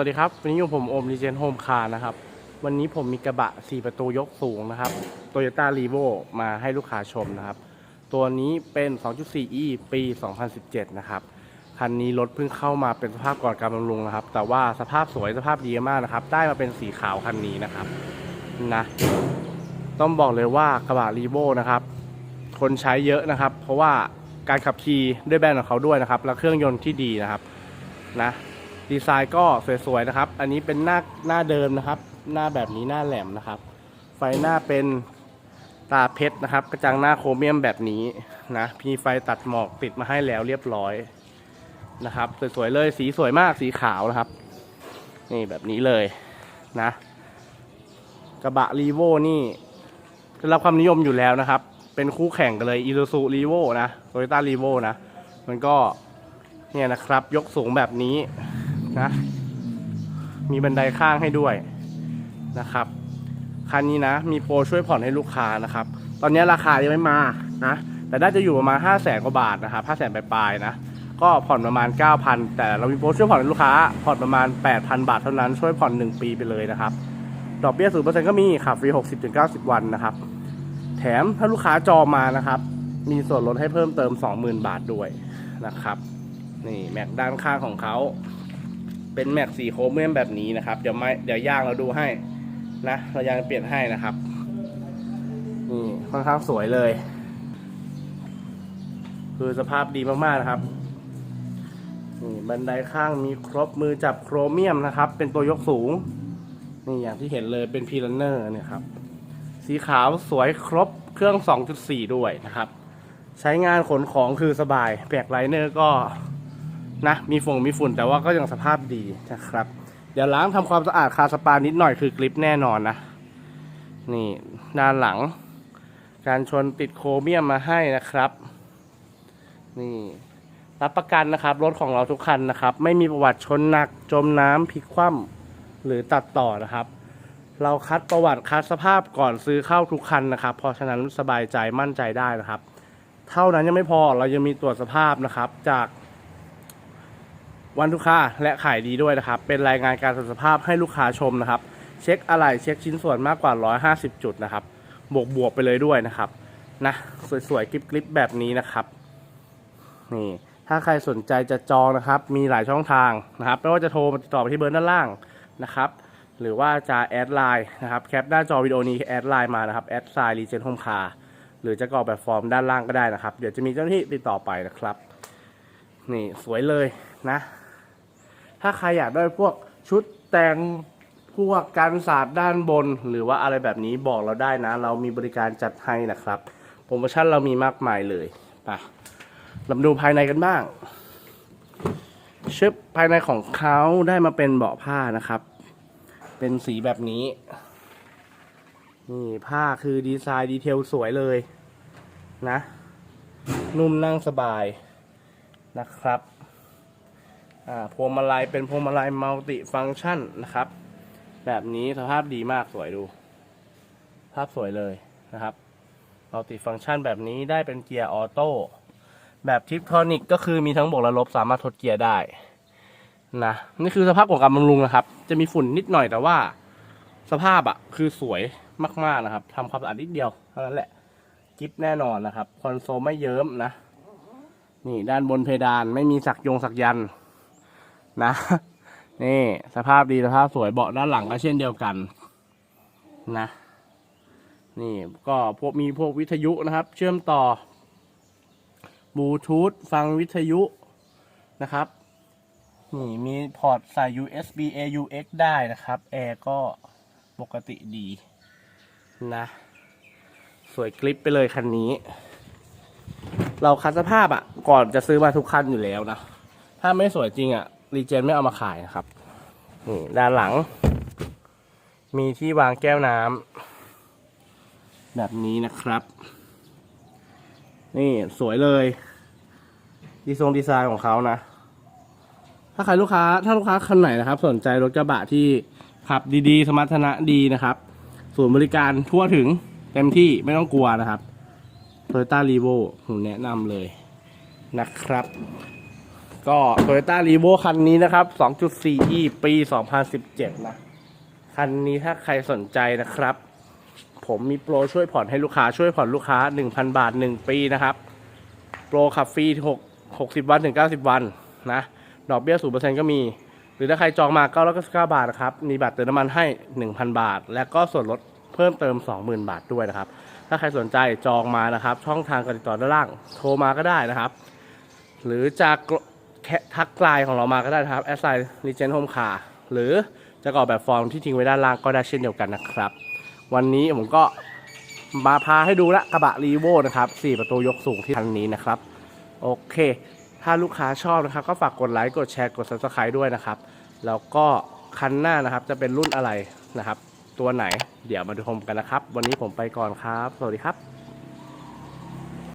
วัสดีครับวันนี้อยู่ผมโอมรีเจนโฮมคาร์นะครับ วันนี้ผมมีกระบะ 4 ประตูยกสูงนะครับ Toyota r e v o มาให้ลูกค้าชมนะครับ ตัวนี้เป็น 2.4e ปี 2017 นะครับ คันนี้รถเพิ่งเข้ามาเป็นสภาพก่อนการบำรุงนะครับ แต่ว่าสภาพสวยสภาพดีมากนะครับ ได้มาเป็นสีขาวคันนี้นะครับนะต้องบอกเลยว่ากระบะ r e v o นะครับ คนใช้เยอะนะครับ เพราะว่าการขับขี่ด้วยแบรนด์ของเขาด้วยนะครับ และเครื่องยนต์ที่ดีนะครับนะ ดีไซน์ก็สวยๆนะครับ อันนี้เป็นหน้าหน้าเดิมนะครับ หน้าแบบนี้หน้าแหลมนะครับ ไฟหน้าเป็นตาเพชรนะครับ กระจังหน้าโครเมียมแบบนี้นะมีไฟตัดหมอกติดมาให้แล้วเรียบร้อยนะครับสวยๆเลยสีสวยมากสีขาวนะครับ นี่แบบนี้เลยนะ กระบะรีโวนี่ได้รับความนิยมอยู่แล้วนะครับ เป็นคู่แข่งกันเลยอีซูซูรีโวนะโตโยต้ารีโวนะ มันก็เนี่ยนะครับยกสูงแบบนี้ นะ มีบันไดข้างให้ด้วยนะครับ คันนี้นะ มีโปรช่วยผ่อนให้ลูกค้านะครับ ตอนนี้ราคายังไม่มานะ แต่น่าจะอยู่ประมาณ 5 0 0แสนกว่าบาทนะครับ5 0 0แสนปลายๆนะ ก็ผ่อนประมาณ 9,000 แต่เรามีโปรช่วยผ่อนให้ลูกค้า ผ่อนประมาณ 8,000 บาทเท่านั้น ช่วยผ่อน 1 ปีไปเลยนะครับ ดอกเบี้ย0%ก็มีขับฟรี 60-90 วันนะครับ แถมถ้าลูกค้าจองมานะครับมีส่วนลดให้เพิ่มเติม 20,000 บาทด้วยนะครับ นี่ แม็กด้านข้างของเขา เป็นแม็กสีโครเมียมแบบนี้นะครับ เดี๋ยวไม่เดี๋ยวย่างเราดูให้นะ เรายางเปลี่ยนให้นะครับ นี่ค่อนข้างสวยเลย คือสภาพดีมากๆนะครับนี่บันไดข้างมีครบมือจับโครเมียมนะครับ เป็นตัวยกสูง นี่อย่างที่เห็นเลยเป็นพีลันเนอร์เนี่ยครับ สีขาวสวยครบเครื่อง 2.4 ด้วยนะครับ ใช้งานขนของคือสบายแบกไลเนอร์ก็ นะมีฝงมีฝุ่นแต่ว่าก็ยังสภาพดีนะครับ เดี๋ยวล้างทำความสะอาดคาสปานิดหน่อยคือกริปแน่นอนนะ นี่ด้านหลัง การชนติดโครเมียมมาให้นะครับ นี่รับประกันนะครับ รถของเราทุกคันนะครับ ไม่มีประวัติชนหนักจมน้ำพลิกคว่ำหรือตัดต่อนะครับ เราคัดประวัติคัดสภาพก่อนซื้อเข้าทุกคันนะครับ เพราะฉะนั้นสบายใจมั่นใจได้นะครับ เท่านั้นยังไม่พอเรายังมีตรวจสภาพนะครับ จาก วันลูกค้าและขายดีด้วยนะครับ เป็นรายงานการตรวจสภาพให้ลูกค้าชมนะครับ เช็คอะไรเช็คชิ้นส่วนมากกว่า 150 จุดนะครับ บวกบวกไปเลยด้วยนะครับนะสวยๆกริบๆแบบนี้นะครับนี่ถ้าใครสนใจจะจองนะครับ มีหลายช่องทางนะครับไม่ว่าจะโทรมาติดต่อไปที่เบอร์ด้านล่างนะครับ หรือว่าจะแอดไลน์นะครับแคปหน้าจอวิดีโอนี้แอดไลน์มานะครับแอดไซน์รีเจนโฮมคาหรือจะกรอกแบบฟอร์มด้านล่างก็ได้นะครับ เดี๋ยวจะมีเจ้าหน้าที่ติดต่อไปนะครับ นี่สวยเลยนะ ถ้าใครอยากได้พวกชุดแต่งพวกการศาสตร์ด้านบน หรือว่าอะไรแบบนี้บอกเราได้นะ เรามีบริการจัดให้นะครับโปรโมชั่นเรามีมากมายเลยไปเรามาดูภายในกันบ้างชึบภายในของเขาได้มาเป็นเบาะผ้านะครับ เป็นสีแบบนี้ นี่ผ้าคือดีไซน์ดีเทลสวยเลยนะ นุ่มนั่งสบายนะครับ พวงมาลัยเป็นพวงมาลัยมัลติฟังก์ชันนะครับ แบบนี้สภาพดีมากสวยดู ภาพสวยเลยนะครับมัลติฟังก์ชันแบบนี้ได้เป็นเกียร์ออโต้แบบทิปทอนิกก็คือมีทั้งบวกและลบสามารถทดเกียร์ได้นะนี่คือสภาพของการบำรุงนะครับ จะมีฝุ่นนิดหน่อยแต่ว่า สภาพอะคือสวยมากๆนะครับทำความสะอาดนิดเดียวเท่านั้นแหละกิฟแน่นอนนะครับ คอนโซลไม่เยิ้มนะ นี่ด้านบนเพดานไม่มีสักยงสักยันต์ นะ นี่สภาพดีสภาพสวยเบาะด้านหลังก็เช่นเดียวกัน นะ นี่ก็พวกมีพวกวิทยุนะครับ เชื่อมต่อบลูทูธฟังวิทยุนะครับ นี่มีพอร์ตใส่ USB AUX ได้นะครับแอร์ก็ปกติดี นะ สวยกริปไปเลยคันนี้ เราคัดสภาพอะ ก่อนจะซื้อมาทุกคันอยู่แล้วนะ ถ้าไม่สวยจริงอะ รีเจนไม่เอามาขายนะครับนี่ด้านหลัง มีที่วางแก้วน้ำแบบนี้นะครับ นี่สวยเลย ดีทรงดีไซน์ของเขานะ ถ้าใครลูกค้า ถ้าลูกค้าคันไหนนะครับ สนใจรถกระบะที่ขับดีๆ สมรรถนะดีนะครับศูนย์บริการทั่วถึงเต็มที่ไม่ต้องกลัวนะครับโตโยต้ารีโวผมแนะนำเลยนะครับ ก็ Toyota r e v o คันนี้นะครับ 2.4e ปี 2017 นะ คันนี้ถ้าใครสนใจนะครับ ผมมีโปรช่วยผ่อนให้ลูกค้าช่วยผ่อนลูกค้า 1,000 บาท 1 ปีนะครับ โปรขับฟรี6 60 วันถึง 90 วันนะ ดอกเบี้ย 0%ก็มี หรือถ้าใครจองมา 999 บาทนะครับ มีบัตรเติมน้ำมันให้ 1,000 บาท และก็ส่วนลดเพิ่มเติม 20,000 บาทด้วยนะครับ ถ้าใครสนใจจองมานะครับ ช่องทางการติดต่อด้านล่าง โทรมาก็ได้นะครับ หรือจะ ทักไลน์ของเรามาก็ได้นะครับแอสไซน์รีเจนโฮมคาหรือจะกรอกแบบฟอร์มที่ทิ้งไว้ด้านล่างก็ได้เช่นเดียวกันนะครับ วันนี้ผมก็มาพาให้ดูละกระบะรีโวนะครับ4 ประตูยกสูงที่คันนี้นะครับ โอเค ถ้าลูกค้าชอบนะครับ ก็ฝากกดไลค์กดแชร์กด subscribe ด้วยนะครับ แล้วก็คันหน้านะครับจะเป็นรุ่นอะไรนะครับ ตัวไหนเดี๋ยวมาดูชมกันนะครับ วันนี้ผมไปก่อนครับ สวัสดีครับ